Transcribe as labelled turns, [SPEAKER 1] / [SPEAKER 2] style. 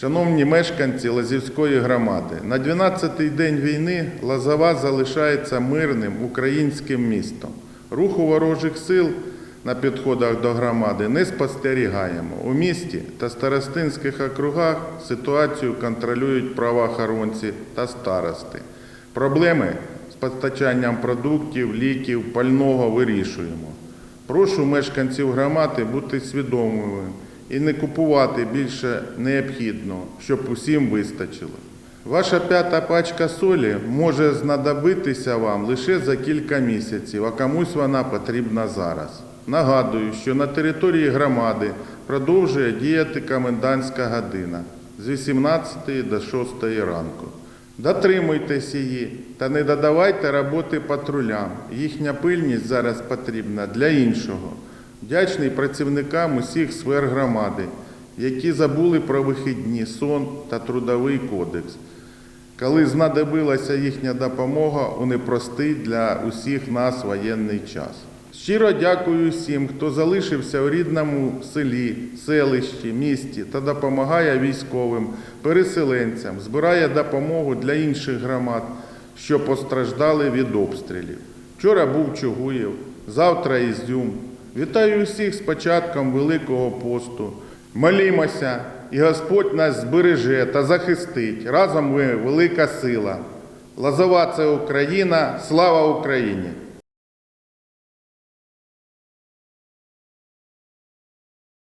[SPEAKER 1] Шановні мешканці Лазівської громади, на 12-й день війни Лазова залишається мирним українським містом. Руху ворожих сил на підходах до громади не спостерігаємо. У місті та старостинських округах ситуацію контролюють правоохоронці та старости. Проблеми з постачанням продуктів, ліків, пального вирішуємо. Прошу мешканців громади бути свідомими і не купувати більше необхідного, щоб усім вистачило. Ваша п'ята пачка солі може знадобитися вам лише за кілька місяців, а комусь вона потрібна зараз. Нагадую, що на території громади продовжує діяти комендантська година з 18 до 6 ранку. Дотримуйтесь її та не додавайте роботи патрулям. Їхня пильність зараз потрібна для іншого. Вдячний працівникам усіх сфер громади, які забули про вихідні, сон та трудовий кодекс. Коли знадобилася їхня допомога у непростий для усіх нас воєнний час. Щиро дякую всім, хто залишився у рідному селі, селищі, місті та допомагає військовим, переселенцям, збирає допомогу для інших громад, що постраждали від обстрілів. Вчора був Чугуєв, завтра Ізюм. Вітаю усіх з початком Великого посту. Молімося, і Господь нас збереже та захистить. Разом ми велика сила. Лазова це Україна, слава Україні!